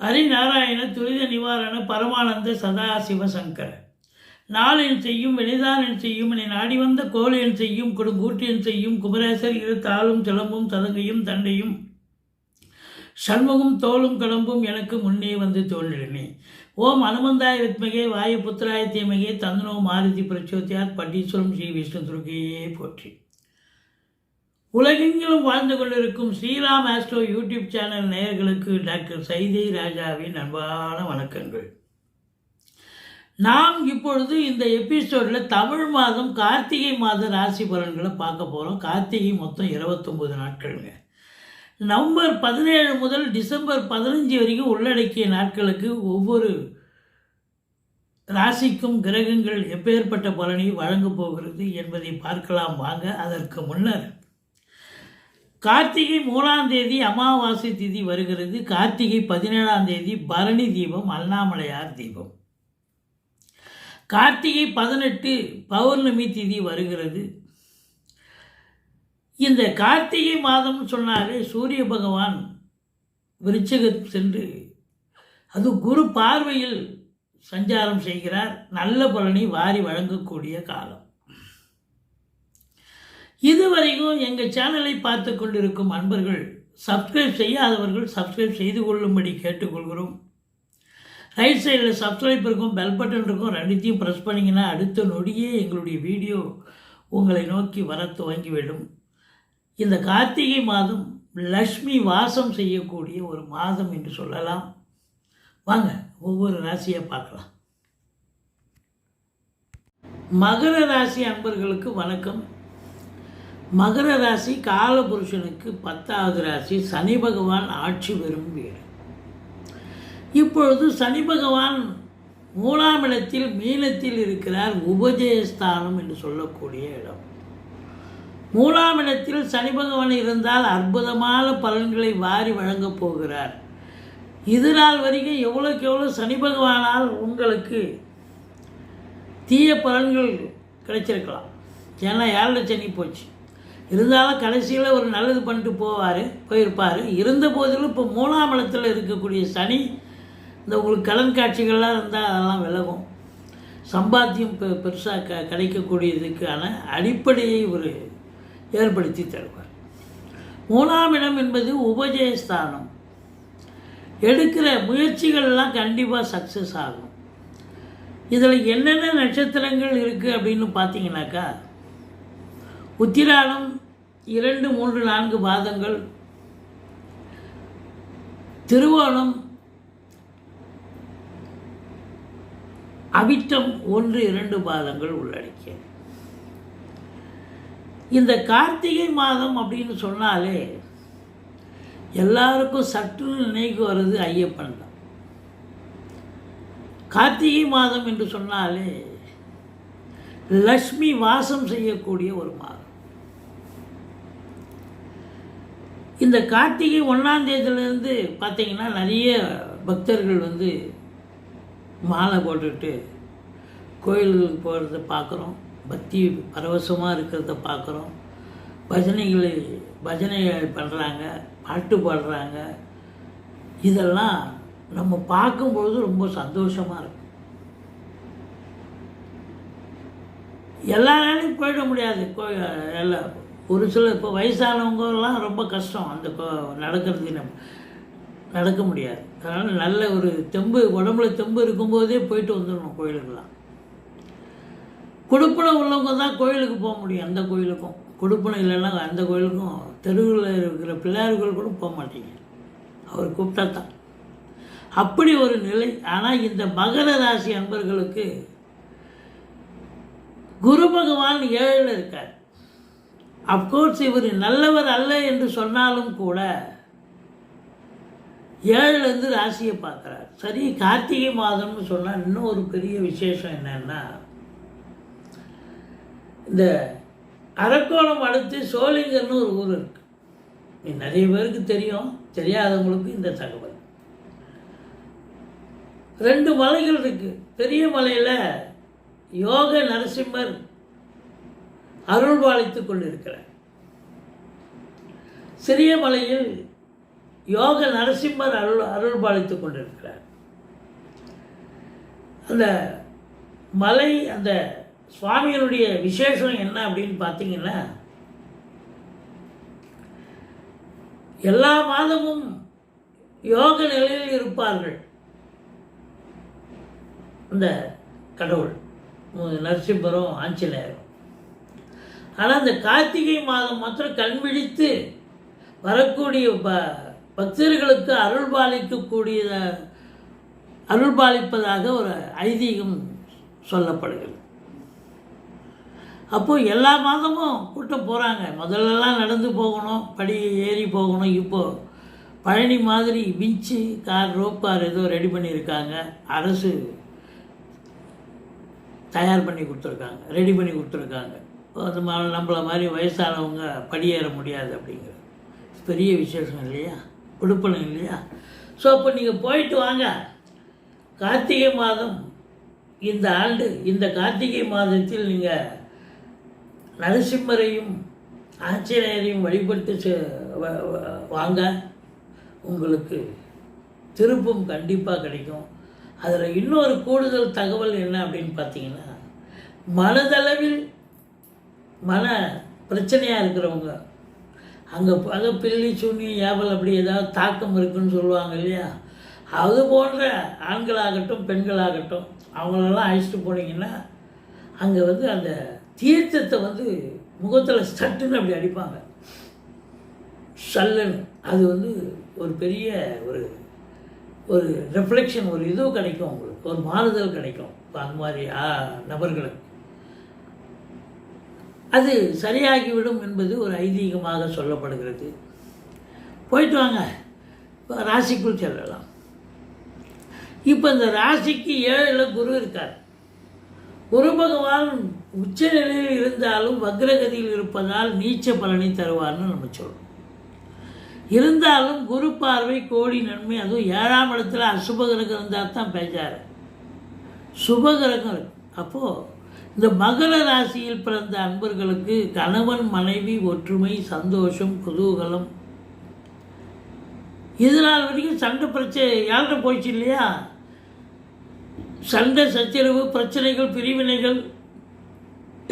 ஹரிநாராயண துரித நிவாரண பரமானந்த சதா சிவசங்கர நாளின் செய்யும் வெளிதானன் செய்யும் என நாடி வந்த கோலையன் செய்யும் கொடுங்கூட்டியன் செய்யும் குமரேசர் இரு தாளும் சிலம்பும் சதங்கையும் தண்டையும் சண்முகம் தோளும் கடம்பும் எனக்கு முன்னே வந்து தோன்றினே. ஓம் அனுமந்தாய வித்மகே வாயு புத்திராய தீமகே தந்தனோ மாருதி பிரச்சோத்தியார் பட்டீஸ்வரம் ஸ்ரீ விஷ்ணு துர்கையே போற்றி. உலகெங்கிலும் வாழ்ந்து கொண்டிருக்கும் ஸ்ரீராம் ஆஸ்ட்ரோ யூடியூப் சேனல் நேயர்களுக்கு டாக்டர் சைதை ராஜாவின் அன்பான வணக்கங்கள். நாம் இப்பொழுது இந்த எபிசோடில் தமிழ் மாதம் கார்த்திகை மாத ராசி பலன்களை பார்க்க போகிறோம் கார்த்திகை மொத்தம் இருபத்தொம்போது நாட்களுங்க. நவம்பர் பதினேழு முதல் டிசம்பர் பதினஞ்சு வரைக்கும் உள்ளடக்கிய நாட்களுக்கு ஒவ்வொரு ராசிக்கும் கிரகங்கள் எப்பேற்பட்ட பலனை வழங்கப் போகிறது என்பதை பார்க்கலாம். வாங்க அதற்கு முன்னர் கார்த்திகை மூணாம் தேதி அமாவாசை திதி வருகிறது. கார்த்திகை பதினேழாம் தேதி பரணி தீபம் அண்ணாமலையார் தீபம். கார்த்திகை பதினெட்டு பௌர்ணமி திதி வருகிறது. இந்த கார்த்திகை மாதம் சொன்னாலே சூரிய பகவான் விருச்சகம் சென்று அது குரு பார்வையில் சஞ்சாரம் செய்கிறார். நல்ல பலனை வாரி வழங்கக்கூடிய காலம். இதுவரைக்கும் எங்கள் சேனலை பார்த்து கொண்டிருக்கும் அன்பர்கள் சப்ஸ்கிரைப் செய்யாதவர்கள் சப்ஸ்கிரைப் செய்து கொள்ளும்படி கேட்டுக்கொள்கிறோம். ரைட் சைடில் சப்ஸ்கிரைப் இருக்கும் பெல் பட்டன் இருக்கும் ரெண்டுத்தையும் ப்ரெஸ் பண்ணிங்கன்னா அடுத்த நொடியே எங்களுடைய வீடியோ உங்களை நோக்கி வர துவங்கிவிடும். இந்த கார்த்திகை மாதம் லக்ஷ்மி வாசம் செய்யக்கூடிய ஒரு மாதம் என்று சொல்லலாம். வாங்க ஒவ்வொரு ராசியை பார்க்கலாம். மகர ராசி அன்பர்களுக்கு வணக்கம். மகர ராசி காலபுருஷனுக்கு பத்தாவது ராசி சனி பகவான் ஆட்சி பெறும் வீடு. இப்பொழுது சனி பகவான் மூணாம் இடத்தில் மீனத்தில் இருக்கிறார். உபஜயஸ்தானம் என்று சொல்லக்கூடிய இடம். மூணாம் இடத்தில் சனி பகவான் இருந்தால் அற்புதமான பலன்களை வாரி வழங்கப் போகிறார். இது நாள் வரைக்கும் எவ்வளோக்கு எவ்வளோ சனி பகவானால் உங்களுக்கு தீய பலன்கள் கிடைச்சிருக்கலாம். ஏன்னா ஏழரை சனி போச்சு. இருந்தாலும் கடைசியில் ஒரு நல்லது பண்ணிட்டு போவார் போயிருப்பார். இருந்த போதிலும் இப்போ மூணாம் இடத்தில் இருக்கக்கூடிய சனி இந்த உங்களுக்கு கடன் காட்சிகள்லாம் இருந்தால் அதெல்லாம் விலகும். சம்பாத்தியம் பெ பெருசாக க கிடைக்கக்கூடியதுக்கான அடிப்படையை ஒரு ஏற்படுத்தி தருவார். மூணாம் இடம் என்பது உபஜயஸ்தானம். எடுக்கிற முயற்சிகள்லாம் கண்டிப்பாக சக்ஸஸ் ஆகும். இதில் என்னென்ன நட்சத்திரங்கள் இருக்குது அப்படின்னு பார்த்தீங்கன்னாக்கா உத்திராடம் இரண்டு மூன்று நான்கு பாதங்கள். திருவோணம் அவிட்டம் ஒன்று இரண்டு பாதங்கள் உள்ளடக்கிய. இந்த கார்த்திகை மாதம் அப்படின்னு சொன்னாலே எல்லாருக்கும் சற்று நினைக்கு வர்றது ஐயப்பன் தான். கார்த்திகை மாதம் என்று சொன்னாலே லக்ஷ்மி வாசம் செய்யக்கூடிய ஒரு மாதம். இந்த கார்த்திகை ஒன்றாம் தேதியிலேருந்து பார்த்தீங்கன்னா நிறைய பக்தர்கள் வந்து மாலை போட்டுட்டு கோயில்களுக்கு போகிறத பார்க்குறோம் பக்தி பரவசமாக இருக்கிறத பார்க்குறோம் பஜனைகளை பஜனை பண்ணுறாங்க பாட்டு பாடுறாங்க. இதெல்லாம் நம்ம பார்க்கும்பொழுது ரொம்ப சந்தோஷமாக இருக்கும். எல்லாராலையும் போயிட முடியாது. கோ எல்லாம் ஒரு சில இப்போ வயசானவங்கலாம் ரொம்ப கஷ்டம். அந்த நடக்கிறது நம்ம நடக்க முடியாது. அதனால் நல்ல ஒரு தெம்பு உடம்புல தெம்பு இருக்கும்போதே போயிட்டு வந்துடணும் கோயிலுக்கெல்லாம். கொடுப்பனை உள்ளவங்க தான் கோயிலுக்கு போக முடியும் அந்த கோயிலுக்கும். கொடுப்பனை இல்லைன்னா அந்த கோயிலுக்கும் தெருவில் இருக்கிற பிள்ளையார்கள் கூட போக மாட்டீங்க. அவர் கூப்பிட்டா தான் அப்படி ஒரு நிலை. ஆனால் இந்த மகர ராசி அன்பர்களுக்கு குரு பகவான் ஏழில் இருக்கார். அப்கோர்ஸ் இவர் நல்லவர் அல்ல என்று சொன்னாலும் கூட ஏழுலேருந்து ராசியை பார்க்குறார். சரி கார்த்திகை மாதம்னு சொன்னால் இன்னும் ஒரு பெரிய விசேஷம் என்னென்னா இந்த அரக்கோணம் அடுத்து சோழிங்கர்னு ஒரு ஊர் இருக்குது நிறைய பேருக்கு தெரியும் தெரியாதவங்களுக்கு இந்த தகவல். ரெண்டு மலைகள் இருக்குது பெரிய மலையில் யோக நரசிம்மர் அருள் பாலித்து கொண்டிருக்கிறார். சிறிய மலையில் யோக நரசிம்மர் அருள் அருள் பாலித்து கொண்டிருக்கிறார். அந்த மலை அந்த சுவாமியினுடைய விசேஷம் என்ன அப்படின்னு பார்த்தீங்கன்னா எல்லா மாதமும் யோக நிலையில் இருப்பார்கள். அந்த கடவுள் நரசிம்மரும் ஆஞ்சநேயரும். ஆனால் அந்த கார்த்திகை மாதம் மாத்திரம் கண்பிடித்து வரக்கூடிய ப பக்தர்களுக்கு அருள் பாலிக்கக்கூடிய அருள் பாலிப்பதாக ஒரு ஐதீகம் சொல்லப்படுகிறது. அப்போது எல்லா மாதமும் கூட்டம் போகிறாங்க முதல்லலாம் நடந்து போகணும் படி ஏறி போகணும். இப்போது பழனி மாதிரி விஞ்சு கார் ரோப் கார் ஏதோ ரெடி பண்ணியிருக்காங்க. அரசு தயார் பண்ணி கொடுத்துருக்காங்க ரெடி பண்ணி கொடுத்துருக்காங்க. அது மா- நம்மள மாதிரி வயசானவங்க படியேற முடியாது அப்படிங்கிறது பெரிய விசேஷம் இல்லையா? உடுப்பணம் இல்லையா? ஸோ அப்போ நீங்கள் போயிட்டு வாங்க. கார்த்திகை மாதம். இந்த ஆண்டு இந்த கார்த்திகை மாதத்தில் நீங்கள் நரசிம்மரையும் ஆஞ்சநேயரையும் வழிபட்டு செ- வ- வாங்க. உங்களுக்கு திருப்பும் கண்டிப்பாக கிடைக்கும். அதில் இன்னொரு கூடுதல் தகவல் என்ன அப்படின்னு பார்த்தீங்கன்னா மனதளவில் மன பிரச்சனையாக இருக்கிறவங்க. அங்கே அதை பில்லி சூனி ஏவல் அப்படி ஏதாவது தாக்கம் இருக்குன்னு சொல்லுவாங்க இல்லையா? அது போன்ற ஆண்களாகட்டும் பெண்களாகட்டும் அவங்களெல்லாம் அழைச்சிட்டு போனீங்கன்னா அங்கே வந்து அந்த தீர்த்தத்தை வந்து முகத்தில் சட்டுன்னு அப்படி அடிப்பாங்க. சல்லுன்னு. அது வந்து ஒரு பெரிய ஒரு ஒரு ரெஃப்ளெக்ஷன் ஒரு இது கிடைக்கும் அவங்களுக்கு. ஒரு மாறுதல் கிடைக்கும். அந்த மாதிரி ஆ, நபர்களுக்கு. அது சரியாகிவிடும் என்பது ஒரு ஐதீகமாக சொல்லப்படுகிறது. போயிட்டு வாங்க. ராசிக்குள் செல்லலாம். இப்போ இந்த ராசிக்கு ஏழில் குரு இருக்கார். குரு பகவான் உச்ச நிலையில் இருந்தாலும் வக்ரகதியில் இருப்பதால் நீச்ச பலனை தருவார்னு நம்ம சொல்கிறோம் இருந்தாலும் குரு பார்வை கோடி நன்மை அதுவும் ஏழாம் இடத்துல அசுபகிரகம் இருந்தால் தான் பேச்சாரு. சுபகிரகம் இருக்கு. அப்போது இந்த மகர ராசியில் பிறந்த அன்பர்களுக்கு கணவன் மனைவி ஒற்றுமை சந்தோஷம் குதூகலம். இதனால் வரைக்கும் சண்டை பிரச்சனை யார்கிட்ட போயிடுச்சு இல்லையா? சண்டை சச்சரவு பிரச்சனைகள் பிரிவினைகள்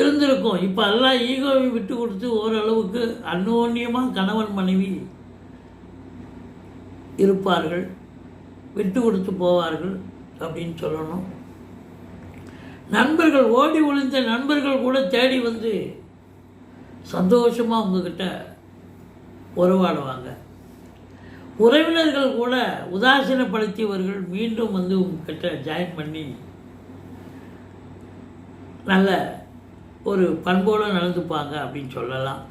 இருந்திருக்கும். இப்போ எல்லாம் ஈகோவை விட்டு கொடுத்து ஓரளவுக்கு அன்னோன்யமாக கணவன் மனைவி இருப்பார்கள். விட்டு கொடுத்து போவார்கள் அப்படின்னு சொல்லணும். நண்பர்கள் ஓடி ஒளிந்த நண்பர்கள் கூட தேடி வந்து சந்தோஷமாக உங்ககிட்ட உறவாடுவாங்க. உறவினர்கள் கூட உதாசீனப்படுத்தியவர்கள் மீண்டும் வந்து உங்ககிட்ட ஜாயின் பண்ணி நல்ல ஒரு பண்போடு நடந்துப்பாங்க அப்படின்னு சொல்லலாம்.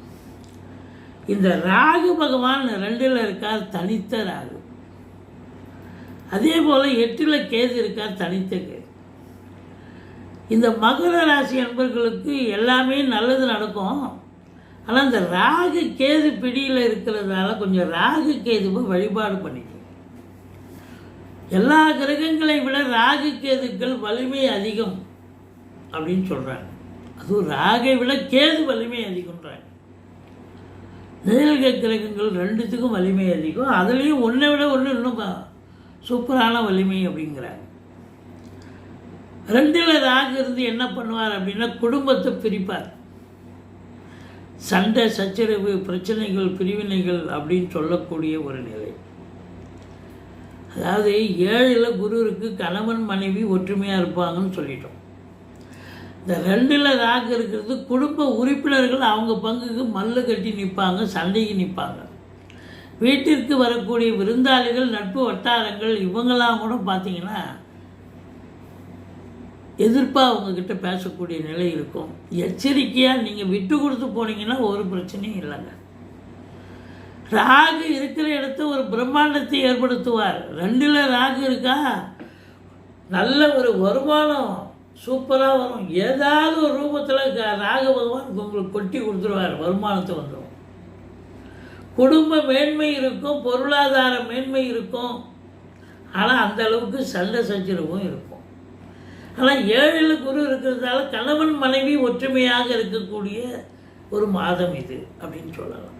இந்த ராகு பகவான் ரெண்டில் இருக்கார் தனித்த ராகு. அதே போல் எட்டில் கேது இருக்கார் தனித்த கேது. இந்த மகர ராசி அன்பர்களுக்கு எல்லாமே நல்லது நடக்கும். ஆனால் இந்த ராகு கேது பிடியில் இருக்கிறதால கொஞ்சம் ராகு கேதுவை வழிபாடு பண்ணிக்கணும். எல்லா கிரகங்களை விட ராகு கேதுக்கள் வலிமை அதிகம் அப்படின்னு சொல்கிறாங்க அதுவும் ராகை விட கேது வலிமை அதிகம்ன்றாங்க. நிழல்க கிரகங்கள் ரெண்டுத்துக்கும் வலிமை அதிகம். அதுலேயும் ஒன்றை விட ஒன்று இன்னும் ப- சூப்பரான வலிமை அப்படிங்கிறாங்க. ரெண்டில் ராகு இருந்து என்ன பண்ணுவார் அப்படின்னா குடும்பத்தை பிரிப்பார். சண்டை சச்சரவு பிரச்சனைகள் பிரிவினைகள் அப்படின்னு சொல்லக்கூடிய ஒரு நிலை. அதாவது ஏழில் குருவுக்கு கணவன் மனைவி ஒற்றுமையாக இருப்பாங்கன்னு சொல்லிட்டோம். இந்த ரெண்டில் ராகு இருக்கிறது குடும்ப உறுப்பினர்கள் அவங்க பங்குக்கு மல்லு கட்டி நிற்பாங்க சண்டைக்கு நிற்பாங்க. வீட்டிற்கு வரக்கூடிய விருந்தாளிகள் நட்பு வட்டாரங்கள் இவங்கெல்லாம் கூட பார்த்தீங்கன்னா எதிர்ப்பாக அவங்கக்கிட்ட பேசக்கூடிய நிலை இருக்கும். எச்சரிக்கையாக நீங்கள் விட்டு கொடுத்து போனீங்கன்னா ஒரு பிரச்சனையும் இல்லைங்க. ராகு இருக்கிற இடத்த ஒரு பிரம்மாண்டத்தை ஏற்படுத்துவார். ரெண்டில் ராகு இருக்கா? நல்ல ஒரு வருமானம் சூப்பராக வரும். ஏதாவது ஒரு ரூபத்தில் ராக பகவான் உங்களுக்கு கொட்டி கொடுத்துருவார். வருமானத்தை வந்துடும் குடும்ப மேன்மை இருக்கும் பொருளாதார மேன்மை இருக்கும். ஆனால் அந்த அளவுக்கு சண்டை சச்சரவும் இருக்கும். ஆனால் ஏழில் குரு இருக்கிறதால கணவன் மனைவி ஒற்றுமையாக இருக்கக்கூடிய ஒரு மாதம் இது அப்படின்னு சொல்லலாம்.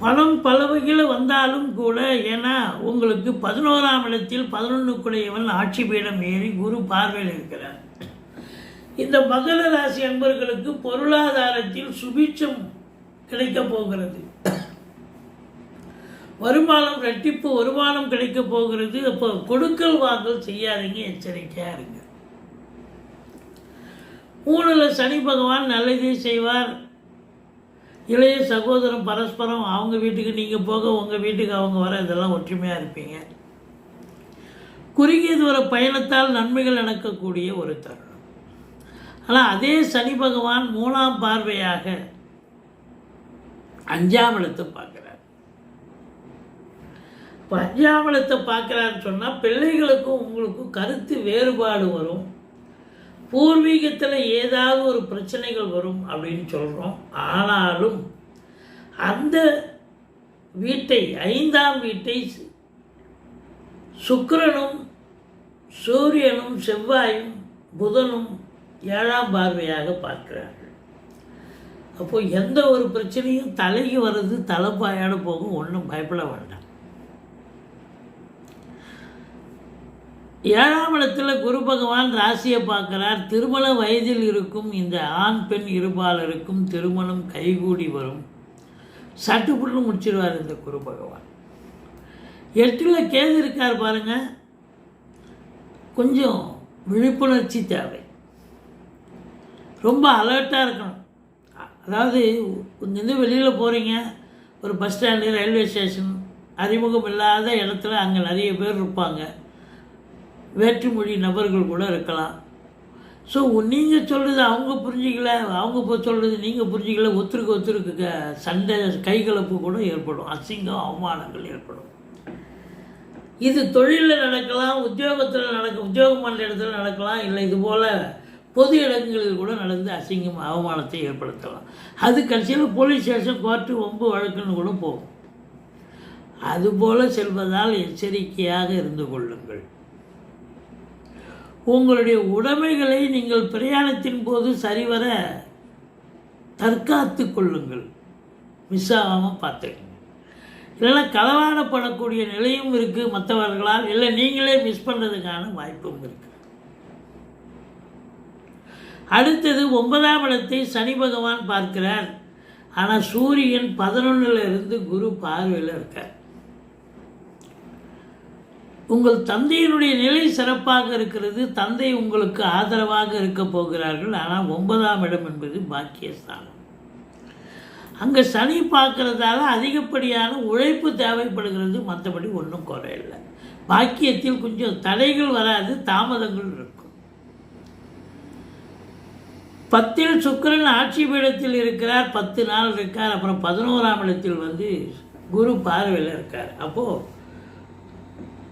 பணம் பல வகையில் வந்தாலும் கூட ஏன்னா உங்களுக்கு பதினோராம் இடத்தில் பதினொன்றுக்குடையவன் ஆட்சி பீடம் ஏறி குரு பார்வையில் இருக்கிறார். இந்த மகர ராசி அன்பர்களுக்கு பொருளாதாரத்தில் சுபிட்சம் கிடைக்கப் போகிறது. வருமானம் ரெட்டிப்பு வருமானம் கிடைக்க போகிறது. அப்போ கொடுக்கல் வாங்கல் செய்யாதீங்க எச்சரிக்கையாக இருங்க. மூணில் சனி பகவான் நல்லதே செய்வார். இளைய சகோதரம் பரஸ்பரம் அவங்க வீட்டுக்கு நீங்கள் போக உங்கள் வீட்டுக்கு அவங்க வர இதெல்லாம் ஒற்றுமையாக இருப்பீங்க. குறுகிய தூர பயணத்தால் நன்மைகள் நடக்கக்கூடிய ஒரு தருணம். ஆனால் அதே சனி பகவான் மூணாம் பார்வையாக அஞ்சாம் இடத்தை பார்க்குறார். பஞ்சாமலத்தை பார்க்குறான்னு பார்க்குறாருன்னு சொன்னால் பிள்ளைகளுக்கும் உங்களுக்கும் கருத்து வேறுபாடு வரும். பூர்வீகத்தில் ஏதாவது ஒரு பிரச்சனைகள் வரும் அப்படின்னு சொல்கிறோம் ஆனாலும் அந்த வீட்டை ஐந்தாம் வீட்டை சுக்கரனும் சூரியனும் செவ்வாயும் புதனும் ஏழாம் பார்வையாக பார்க்கிறார்கள். அப்போது எந்த ஒரு பிரச்சனையும் தலைக்கு வர்றது தலைப்பாயோட போகும் ஒன்றும் பயப்பட வேண்டாம். ஏழாம் இடத்துல குரு பகவான் ராசியை பார்க்கிறார். திருமண வயதில் இருக்கும் இந்த ஆண் பெண் இருபாலருக்கும் திருமணம் கைகூடி வரும். சட்டுப்புட்டு முடிச்சிடுவார் இந்த குரு பகவான். எட்டில் கேது இருக்கார் பாருங்க. கொஞ்சம் விழிப்புணர்ச்சி தேவை. ரொம்ப அலர்ட்டாக இருக்கணும். அதாவது இங்கேருந்து வெளியில் போகிறீங்க ஒரு பஸ் ஸ்டாண்டு ரயில்வே ஸ்டேஷன் அறிமுகம் இல்லாத இடத்துல அங்கே நிறைய பேர் இருப்பாங்க. வேற்றுமொழி நபர்கள் கூட இருக்கலாம். ஸோ நீங்கள் சொல்கிறது அவங்க புரிஞ்சிக்கல அவங்க இப்போ சொல்கிறது நீங்கள் புரிஞ்சிக்கல ஒத்துருக்கு ஒத்துருக்கு. க- சண்டை கைகலப்பு கூட ஏற்படும். அசிங்கம் அவமானங்கள் ஏற்படும். இது தொழிலில் நடக்கலாம் உத்தியோகத்தில் நடக்க உத்தியோகம் பண்ணுற இடத்துல நடக்கலாம் இல்லை இது போல் பொது இடங்களில் கூட நடந்து அசிங்கம் அவமானத்தை ஏற்படுத்தலாம். அது கடைசியில் போலீஸ் ஸ்டேஷன் கோர்ட்டு ஒம்பு வழக்குன்னு கூட போகும். அதுபோல் செல்வதால் எச்சரிக்கையாக இருந்து கொள்ளுங்கள். உங்களுடைய உடைமைகளை நீங்கள் பிரயாணத்தின் போது சரிவர தற்காத்து கொள்ளுங்கள். மிஸ் ஆகாமல் பார்த்துக்கங்க. இல்லைன்னா களவாடப்படக்கூடிய நிலையும் இருக்குது மற்றவர்களால். இல்லை நீங்களே மிஸ் பண்ணுறதுக்கான வாய்ப்பும் இருக்குது அடுத்தது ஒன்பதாம் இடத்தை சனி பகவான் பார்க்கிறார். ஆனால் சூரியன் பதினொன்றில் இருந்து குரு பார்வையில் இருக்கார். உங்கள் தந்தையினுடைய நிலை சிறப்பாக இருக்கிறது தந்தை உங்களுக்கு ஆதரவாக இருக்க போகிறார்கள் ஆனால் ஒன்பதாம் இடம் என்பது பாக்கியஸ்தானம். அங்கே சனி பார்க்கறதால அதிகப்படியான உழைப்பு தேவைப்படுகிறது மற்றபடி ஒன்றும் குறையில்லை பாக்கியத்தில் கொஞ்சம் தடைகள் வராது தாமதங்கள் இருக்கும். பத்தில் சுக்கிரன் ஆட்சி பீடத்தில் இருக்கிறார் பத்து நாள் இருக்கார் அப்புறம் பதினோராம் இடத்தில் வந்து குரு பார்வையில் இருக்கார். அப்போது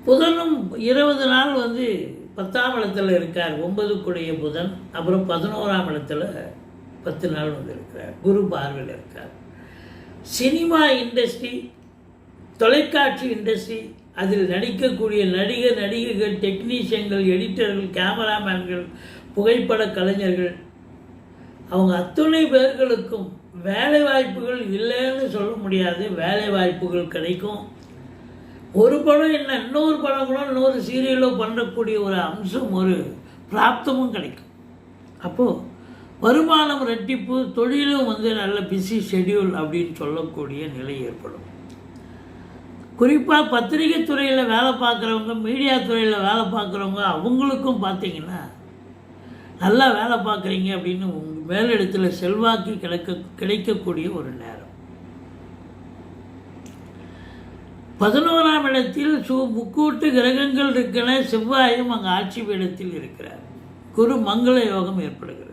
புதனும் இருபது நாள் வந்து பத்தாம் இடத்துல இருக்கார். ஒன்பதுக்குடைய புதன் அப்புறம் பதினோராம் இடத்துல பத்து நாள் வந்து இருக்கிறார். குரு பார்வையில் இருக்கார். சினிமா இண்டஸ்ட்ரி தொலைக்காட்சி இண்டஸ்ட்ரி அதில் நடிக்கக்கூடிய நடிகர் நடிகைகள் டெக்னீஷியன்கள் எடிட்டர்கள் கேமராமேன்கள் புகைப்பட கலைஞர்கள் அவங்க அத்துணை பேர்களுக்கும் வேலை வாய்ப்புகள் இல்லைன்னு சொல்ல முடியாது. வேலை வாய்ப்புகள் கிடைக்கும். ஒரு படம் என்ன இன்னொரு படம் கூட இன்னொரு சீரியலோ பண்ணக்கூடிய ஒரு அம்சம் ஒரு பிராப்தமும் கிடைக்கும். அப்போது வருமானம் ரெட்டிப்பு தொழிலும் வந்து நல்ல பிஸி ஷெட்யூல் அப்படின்னு சொல்லக்கூடிய நிலை ஏற்படும். குறிப்பாக பத்திரிகை துறையில் வேலை பார்க்குறவங்க மீடியா துறையில் வேலை பார்க்குறவங்க அவங்களுக்கும் பார்த்தீங்கன்னா நல்லா வேலை பார்க்குறீங்க அப்படின்னு உங்கள் மேலிடத்தில் செல்வாக்கு கிடைக்க கிடைக்கக்கூடிய ஒரு நேரம். பதினோரா இடத்தில் சு முக்கூட்டு கிரகங்கள் இருக்கிற செவ்வாயும் அங்கே ஆட்சி பீடத்தில் இருக்கிறார். குரு மங்கள யோகம் ஏற்படுகிறது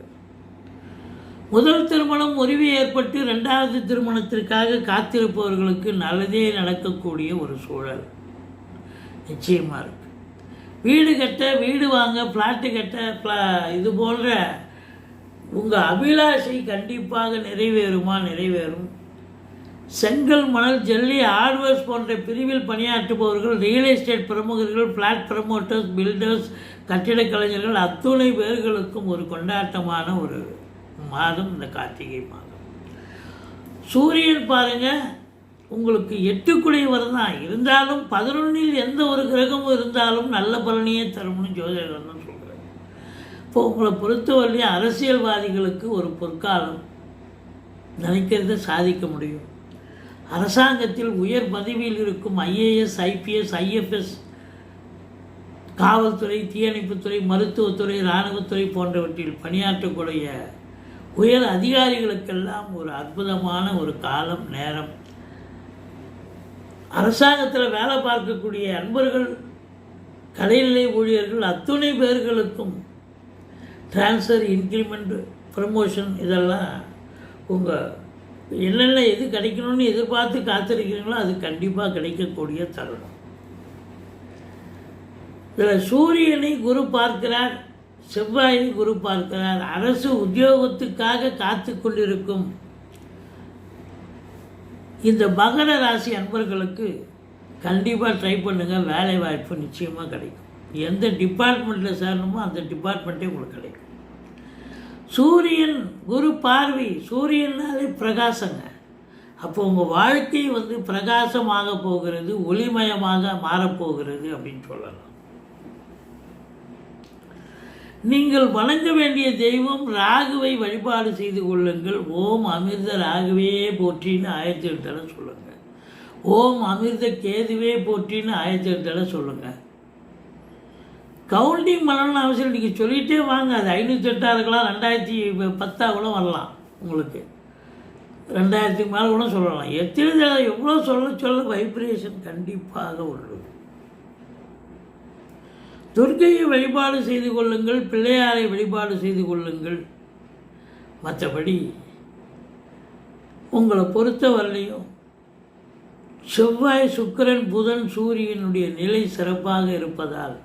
முதல் திருமணம் முறிவு ஏற்பட்டு ரெண்டாவது திருமணத்திற்காக காத்திருப்பவர்களுக்கு நல்லதே நடக்கக்கூடிய ஒரு சூழல். நிச்சயமாக இருக்கு. வீடு கட்ட வீடு வாங்க ஃப்ளாட்டு கட்ட ஃப்ளா இது போன்ற உங்கள் அபிலாஷை கண்டிப்பாக நிறைவேறுமா நிறைவேறும். செங்கல் மணல் ஜெல்லி ஹார்ட்வேர்ஸ் போன்ற பிரிவில் பணியாற்றுபவர்கள் ரியல் எஸ்டேட் பிரமுகர்கள் ஃப்ளாட் ப்ரமோட்டர்ஸ் பில்டர்ஸ் கட்டிடக் கலைஞர்கள் அத்துணை பேர்களுக்கும் ஒரு கொண்டாட்டமான ஒரு மாதம் இந்த கார்த்திகை மாதம். சூரியன் பாருங்கள் உங்களுக்கு எட்டுக்குடையவர் தான் இருந்தாலும் பதினொன்றில் எந்த ஒரு கிரகமும் இருந்தாலும் நல்ல பலனையே தரும்னு ஜோதிடர்கள் தான் சொல்கிறாங்க இப்போ உங்களை பொறுத்தவரையும் அரசியல்வாதிகளுக்கு ஒரு பொற்காலம் நினைக்கிறத சாதிக்க முடியும். அரசாங்கத்தில் உயர் பதவியில் இருக்கும் ஐஏஎஸ் ஐபிஎஸ் ஐஎஃப்எஸ் காவல்துறை தீயணைப்புத்துறை மருத்துவத்துறை இராணுவத்துறை போன்றவற்றில் பணியாற்றக்கூடிய உயர் அதிகாரிகளுக்கெல்லாம் ஒரு அற்புதமான ஒரு காலம் நேரம். அரசாங்கத்தில் வேலை பார்க்கக்கூடிய அன்பர்கள் கடைநிலை ஊழியர்கள் அத்துணை பேர்களுக்கும் ட்ரான்ஸ்ஃபர் இன்க்ரிமெண்ட் ப்ரமோஷன் இதெல்லாம் உங்கள் என்னென்ன எது கிடைக்கணும்னு எதிர்பார்த்து காத்திருக்கிறீங்களோ அது கண்டிப்பாக கிடைக்கக்கூடிய தருணம். இதில் சூரியனை குரு பார்க்கிறார் செவ்வாயை குரு பார்க்கிறார். அரசு உத்தியோகத்துக்காக காத்து கொண்டிருக்கும் இந்த மகர ராசி அன்பர்களுக்கு கண்டிப்பாக ட்ரை பண்ணுங்கள் வேலை வாய்ப்பு நிச்சயமாக கிடைக்கும். எந்த டிபார்ட்மெண்ட்டில் சேரணுமோ அந்த டிபார்ட்மெண்ட்டே உங்களுக்கு கிடைக்கும். சூரியன் குரு பார்வை சூரியனாலே பிரகாசங்க. அப்போ உங்கள் வாழ்க்கை வந்து பிரகாசமாக போகிறது ஒளிமயமாக மாறப்போகிறது அப்படின்னு சொல்லலாம். நீங்கள் வணங்க வேண்டிய தெய்வம் ராகுவை வழிபாடு செய்து கொள்ளுங்கள். ஓம் அமிர்த ராகுவே போற்றின்னு ஆயிரத்தி சொல்லுங்கள் ஓம் அமிர்த கேதுவே போற்றின்னு ஆயிரத்தி சொல்லுங்கள் கவுண்டிங் பண்ணணும்னு அவசியம் நீங்கள் சொல்லிகிட்டே வாங்க. அது ஐநூற்றி எட்டாக இருக்கலாம் ரெண்டாயிரத்தி பத்தாக கூட வரலாம் உங்களுக்கு. ரெண்டாயிரத்துக்கு மேலே கூட சொல்லலாம். எத்தனை தடவை எவ்வளோ சொல்ல சொல்ல வைப்ரேஷன் கண்டிப்பாக உள்ளது துர்க்கையை வழிபாடு செய்து கொள்ளுங்கள் பிள்ளையாரை வழிபாடு செய்து கொள்ளுங்கள். மற்றபடி உங்களை பொறுத்தவரையிலையும் செவ்வாய் சுக்கிரன் புதன் சூரியனுடைய நிலை சிறப்பாக இருப்பதால்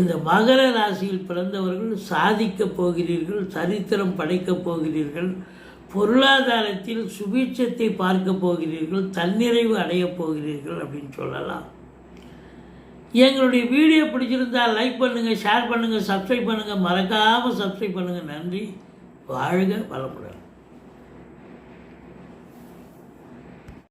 இந்த மகர ராசியில் பிறந்தவர்கள் சாதிக்கப் போகிறீர்கள் சரித்திரம் படைக்கப் போகிறீர்கள் பொருளாதாரத்தில் சுபீட்சத்தை பார்க்க போகிறீர்கள் தன்னிறைவு அடையப் போகிறீர்கள் அப்படின்னு சொல்லலாம். எங்களுடைய வீடியோ பிடிச்சிருந்தா லைக் பண்ணுங்கள் ஷேர் பண்ணுங்கள் சப்ஸ்கிரைப் பண்ணுங்கள் மறக்காமல் சப்ஸ்கிரைப் பண்ணுங்கள் நன்றி. வாழ்க வளமுடன்.